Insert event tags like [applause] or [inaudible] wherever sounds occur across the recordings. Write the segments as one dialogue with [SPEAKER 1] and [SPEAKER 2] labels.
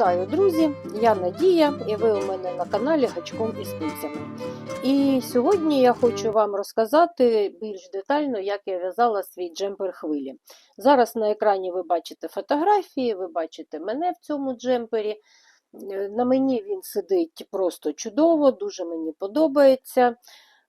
[SPEAKER 1] Вітаю, друзі! Я Надія, і ви у мене на каналі Гачком із спицями. І сьогодні я хочу вам розказати більш детально, як я в'язала свій джемпер хвилі. Зараз на екрані ви бачите фотографії, ви бачите мене в цьому джемпері. Е, На мені він сидить просто чудово, дуже мені подобається.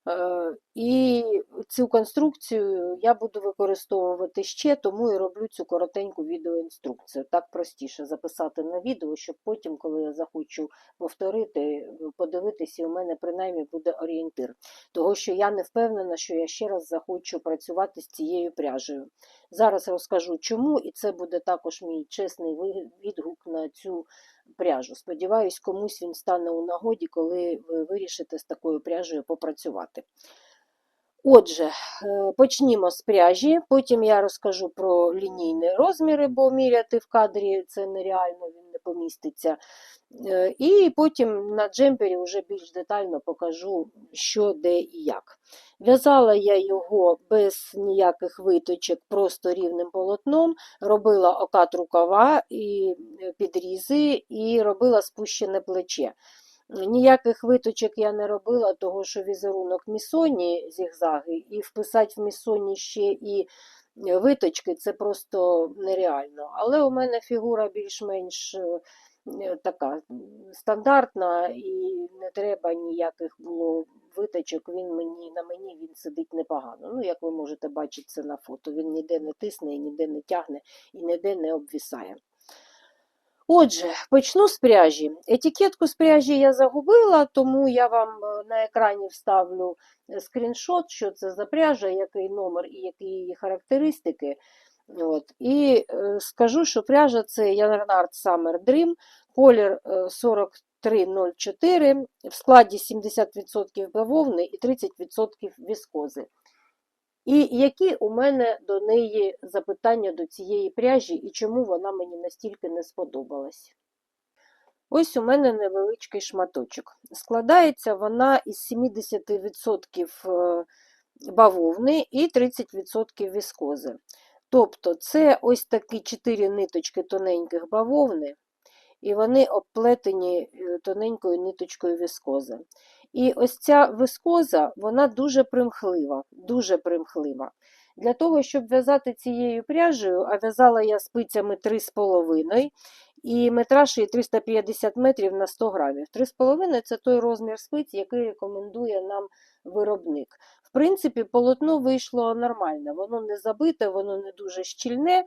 [SPEAKER 1] Е, І цю конструкцію я буду використовувати ще, тому і роблю цю коротеньку відеоінструкцію. Так простіше записати на відео, щоб потім, коли я захочу повторити, подивитися, і у мене принаймні буде орієнтир. Того що я не впевнена, що я ще раз захочу працювати з цією пряжею. Зараз розкажу чому, і це буде також мій чесний відгук на цю пряжу. Сподіваюсь, комусь він стане у нагоді, коли ви вирішите з такою пряжею попрацювати. Отже, е, почнімо з пряжі, потім я розкажу про лінійні розміри, бо міряти в кадрі це нереально, він поміститься. Е, І потім на джемпері вже більш детально покажу, що, де і як. В'язала я його без ніяких виточок, просто рівним полотном, робила окат рукава і е, підрізи, і робила спущене плече. Ніяких виточок я не робила, того що візерунок місоні зігзаги, і вписати в місоні ще і виточки це просто нереально. Але у мене фігура більш-менш е, е, така стандартна і не треба ніяких було виточок. Він мені на мені він сидить непогано. Ну, як ви можете бачити це на фото. Він ніде не тисне, ніде не тягне і ніде не обвісає. Отже, почну з пряжі. Етикетку з пряжі я загубила, тому я вам е, на екрані вставлю е, скріншот, що це за пряжа, який номер і які її характеристики. От. І е, скажу, що пряжа це Янарнард Summer Dream, колір е, 4304, в складі 70% бавовни і 30% віскози. І які у мене до неї запитання до цієї пряжі і чому вона мені настільки не сподобалась? Ось у мене невеличкий шматочок. Складається вона із 70% е, бавовни і 30% віскози. Тобто це ось такі 4 ниточки тоненьких бавовни, і вони обплетені е, тоненькою ниточкою віскози. І ось ця вискоза, вона дуже примхлива, дуже примхлива. Для того, щоб в'язати цією пряжею, а в'язала я спицями 3,5 і метраж її 350 метрів на 100 грамів. 3,5 це той розмір спиць, який рекомендує нам виробник. В принципі, полотно вийшло нормальне, воно не забите, воно не дуже щільне,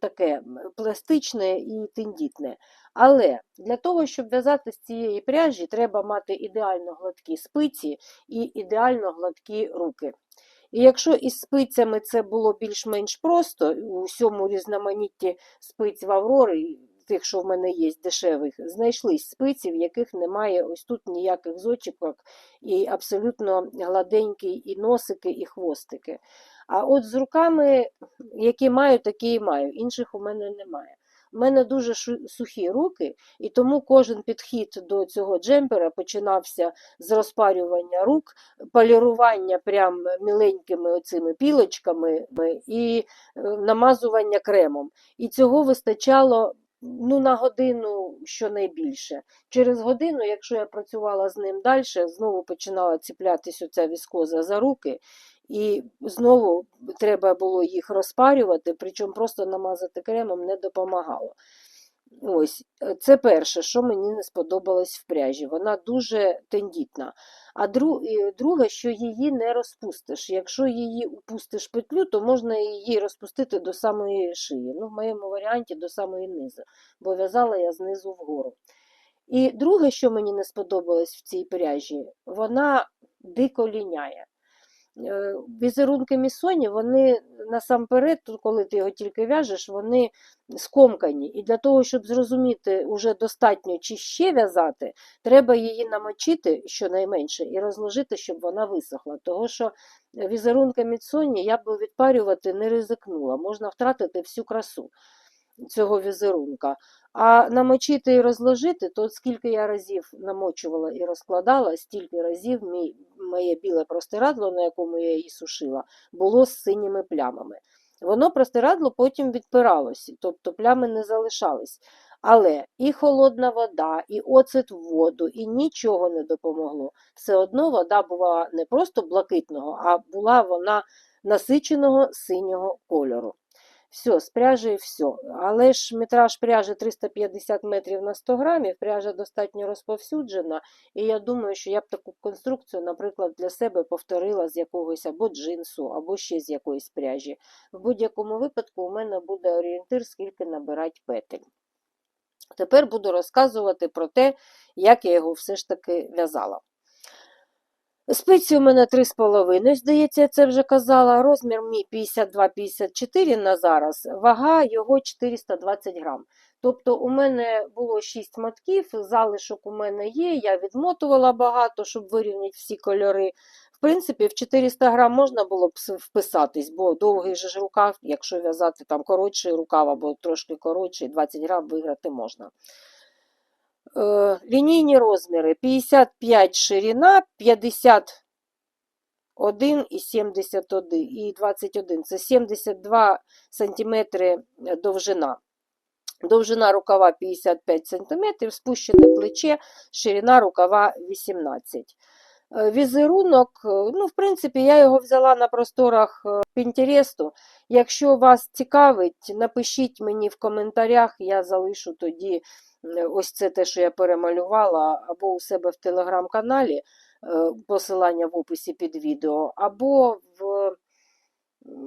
[SPEAKER 1] таке пластичне і тендітне. Але для того, щоб в'язати з цієї пряжі, треба мати ідеально гладкі спиці і ідеально гладкі руки. І якщо із спицями це було більш-менш просто, у всьому різноманітті спиць в Аврори, тих, що в мене є дешевих, знайшлись спиці, в яких немає ось тут ніяких зочіпок, і абсолютно гладенькі і носики, і хвостики. А от з руками, які маю, такі і маю, інших у мене немає. У мене дуже сухі руки, і тому кожен підхід до цього джемпера починався з розпарювання рук, полірування прям міленькими оцими пілочками і е, намазування кремом. І цього вистачало ну, на годину щонайбільше. Через годину, якщо я працювала з ним далі, знову починала ціплятись оця віскоза за руки. І знову треба було їх розпарювати, причому просто намазати кремом не допомагало. Ось, це перше, що мені не сподобалось в пряжі. Вона дуже тендітна. А друге, що її не розпустиш. Якщо її упустиш петлю, то можна її розпустити до самої шиї. Ну, в моєму варіанті до самої низу, бо в'язала я знизу вгору. І друге, що мені не сподобалось в цій пряжі, вона дико ліняє. Е, Візерунки місоні, вони насамперед, коли ти його тільки в'яжеш, вони скомкані. І для того, щоб зрозуміти уже достатньо чи ще в'язати, треба її намочити щонайменше і розложити, щоб вона висохла. Того що візерунки місоні я б відпарювати не ризикнула, можна втратити всю красу. цього візерунка. А намочити і розложити, то скільки я разів намочувала і розкладала, стільки разів мій, моє біле простирадло, на якому я її сушила, було з синіми плямами. Воно простирадло потім відпиралося, тобто плями не залишались. Але і холодна вода, і оцет в воду, і нічого не допомогло. Все одно вода була не просто блакитного, а була вона насиченого синього кольору. Все, з пряжею все. Але ж метраж пряжі 350 метрів на 100 грамів, пряжа достатньо розповсюджена, і я думаю, що я б таку конструкцію, наприклад, для себе повторила з якогось або джинсу, або ще з якоїсь пряжі. В будь-якому випадку у мене буде орієнтир, скільки набирати петель. Тепер буду розказувати про те, як я його все ж таки в'язала. Спиці у мене 3,5, здається, я це вже казала. Розмір мій 52-54 на зараз, вага його 420 грам. Тобто у мене було 6 мотків, залишок у мене є, я відмотувала багато, щоб вирівняти всі кольори. В принципі, в 400 грам можна було б вписатись, бо довгий же ж рукав, якщо в'язати там коротший рукав або трошки коротший, 20 грам виграти можна. Е, лінійні розміри 55 ширина, 51 і 71 і 21 це 72 см довжина. Довжина рукава 55 см, спущене плече, ширина рукава 18 Е, Візерунок, е, ну, в принципі, я його взяла на просторах Пінтересту. Якщо вас цікавить, напишіть мені в коментарях, я залишу тоді ось це те, що я перемалювала, або у себе в телеграм-каналі, е, посилання в описі під відео, або в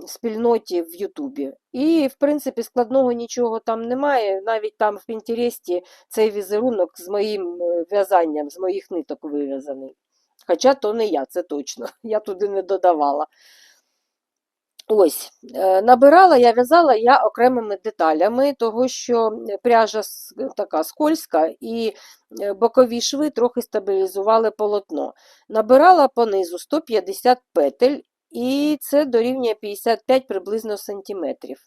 [SPEAKER 1] спільноті в Ютубі. І, в принципі, складного нічого там немає. Навіть там в Пінтересті цей візерунок з моїм в'язанням, з моїх ниток вив'язаний. Хоча то не я, це точно. [laughs] Я туди не додавала. Ось, набирала я в'язала я окремими деталями, того що пряжа така скользка і бокові шви трохи стабілізували полотно. Набирала понизу 150 петель, і це дорівнює 55 приблизно сантиметрів.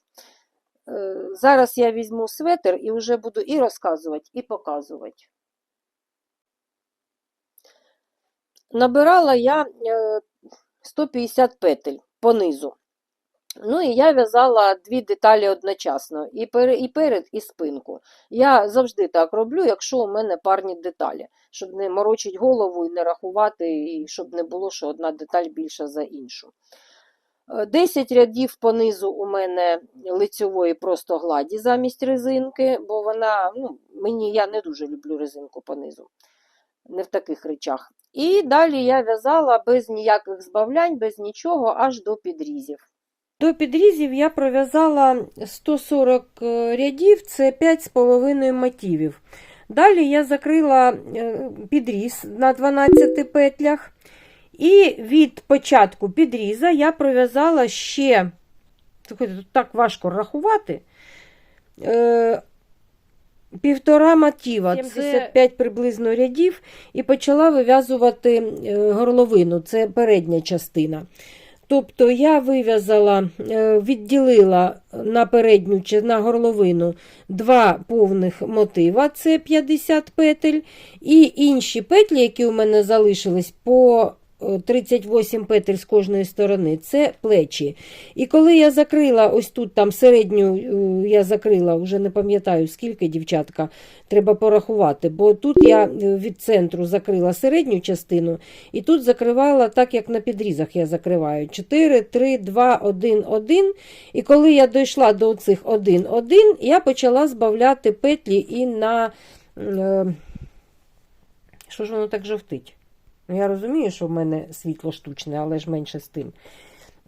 [SPEAKER 1] Зараз я візьму светр і вже буду і розказувати, і показувати. Набирала я 150 петель понизу. Ну і я в'язала дві деталі одночасно, і перед, і спинку. Я завжди так роблю, якщо у мене парні деталі, щоб не морочити голову і не рахувати, і щоб не було, що одна деталь більша за іншу. 10 рядів понизу у мене лицьової просто гладі замість резинки, бо вона, ну, мені я не дуже люблю резинку понизу, не в таких речах. І далі я в'язала без ніяких збавлянь, без нічого, аж до підрізів. До підрізів я пров'язала 140 рядів, це 5,5 мотивів. Далі я закрила підріз на 12 петлях. І від початку підріза я пров'язала ще, так важко рахувати, півтора мотива, 75 приблизно рядів, і почала вив'язувати горловину, це передня частина. Тобто я вив'язала, відділила на передню на горловину два повних мотива, це 50 петель, і інші петлі, які у мене залишились по 38 петель з кожної сторони, це плечі. І коли я закрила ось тут там середню, я закрила, вже не пам'ятаю, скільки дівчатка, треба порахувати, бо тут я від центру закрила середню частину, і тут закривала так, як на підрізах я закриваю. 4, 3, 2, 1, 1. І коли я дійшла до цих 1, 1, я почала збавляти петлі і на. Що ж воно так жовтить? Ну, Я розумію, що в мене світло штучне, але ж менше з тим.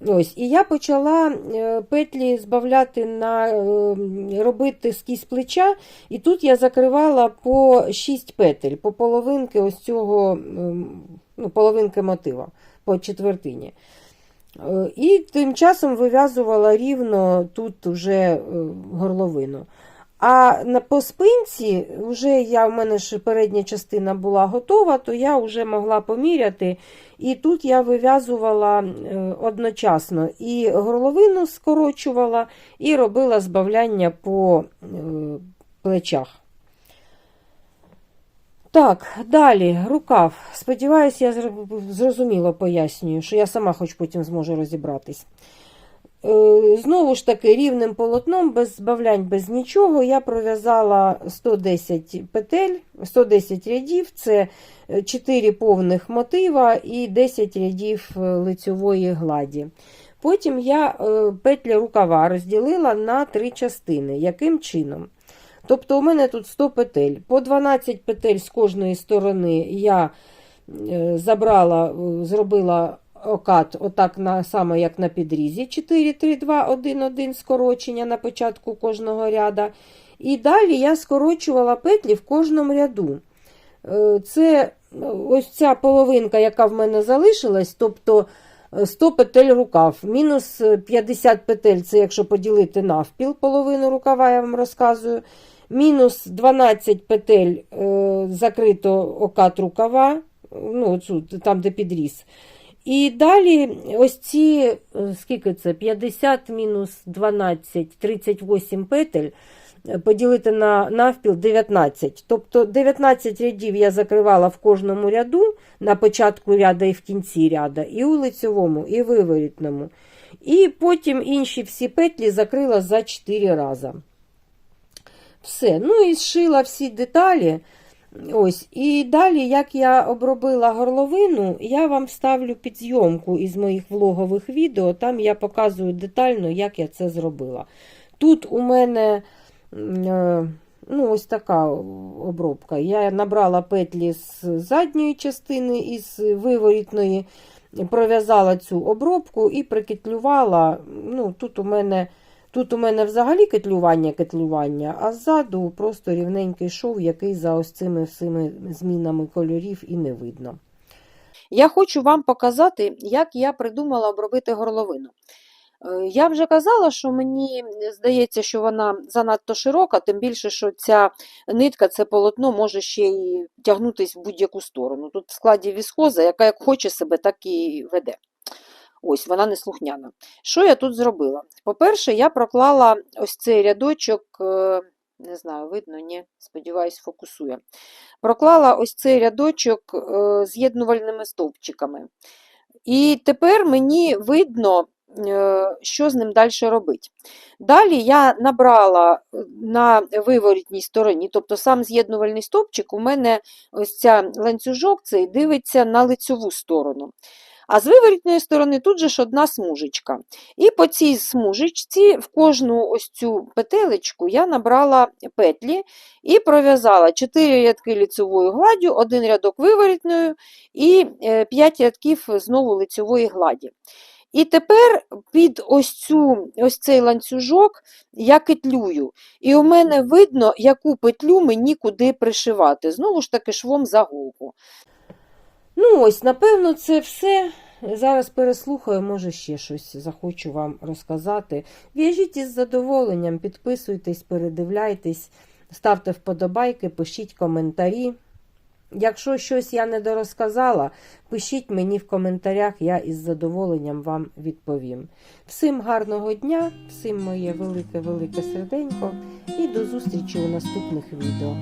[SPEAKER 1] Ось, І я почала петлі збавляти на робити скіз плеча, і тут я закривала по 6 петель, по половинки ось цього, ну, половинки мотива, по четвертині. І тим часом вив'язувала рівно тут вже горловину.
[SPEAKER 2] А по спинці, вже я, в мене ж передня частина була готова, то я вже могла поміряти. І тут я вив'язувала е, одночасно і горловину скорочувала, і робила збавляння по е, плечах. Так, далі рукав. Сподіваюсь, я зрозуміло пояснюю, що я сама хоч потім зможу розібратись. Е, Знову ж таки, рівним полотном, без збавлянь, без нічого, я пров'язала 110 петель, 110 рядів, це 4 повних мотива і 10 рядів е, лицьової гладі. Потім я е, петлі рукава розділила на три частини. Яким чином? Тобто у мене тут 100 петель. По 12 петель з кожної сторони я е, забрала, е, зробила окат, отак на, саме як на підрізі. 4, 3, 2, 1, 1 скорочення на початку кожного ряда. І далі я скорочувала петлі в кожному ряду. Е, Це е, ось ця половинка, яка в мене залишилась, тобто е, 100 петель рукав, мінус е, 50 петель, це якщо поділити навпіл, половину рукава, я вам розказую. Мінус 12 петель е, закрито окат рукава, ну, оцю, там, де підріз. І далі ось ці, е, скільки це, 50 мінус 12, 38 петель е, поділити на навпіл 19. Тобто 19 рядів я закривала в кожному ряду, на початку ряда і в кінці ряда, і у лицьовому, і виворітному. І потім інші всі петлі закрила за 4 рази. Все. Ну і зшила всі деталі. Ось. І далі, як я обробила горловину, я вам ставлю підзйомку із моїх влогових відео. Там я показую детально, як я це зробила. Тут у мене е, ну, ось така обробка. Я набрала петлі з задньої частини із виворітної, пров'язала цю обробку і прикетлювала. Ну, тут у мене Тут у мене взагалі кетлювання кетлювання, а ззаду просто рівненький шов, який за ось цими всіми змінами кольорів і не видно.
[SPEAKER 1] Я хочу вам показати, як я придумала обробити горловину. Е, Я вже казала, що мені здається, що вона занадто широка, тим більше, що ця нитка, це полотно може ще й тягнутися в будь-яку сторону. Тут в складі віскоза, яка як хоче себе, так і веде. Ось, вона не слухняна. Що я тут зробила? По-перше, я проклала ось цей рядочок, е, не знаю, видно, ні, сподіваюсь, фокусує. Проклала ось цей рядочок е, з'єднувальними стовпчиками. І тепер мені видно, е, що з ним далі робити. Далі я набрала на виворітній стороні, тобто сам з'єднувальний стовпчик, у мене ось ця ланцюжок цей дивиться на лицьову сторону. А з виворітної сторони тут же ж одна смужечка. І по цій смужечці в кожну ось цю петелечку я набрала петлі і пров'язала 4 рядки лицьовою гладдю, один рядок виворітною і 5 рядків знову лицьової гладі. І тепер під ось, цю, ось цей ланцюжок я кетлюю. І у мене видно, яку петлю мені куди пришивати. Знову ж таки швом за голку.
[SPEAKER 2] Ну ось, напевно, це все. Зараз переслухаю, може ще щось захочу вам розказати. В'яжіть із задоволенням, підписуйтесь, передивляйтесь, ставте вподобайки, пишіть коментарі. Якщо щось я не дорозказала, пишіть мені в коментарях, я із задоволенням вам відповім. Всім гарного дня, всім моє велике-велике серденько і до зустрічі у наступних відео.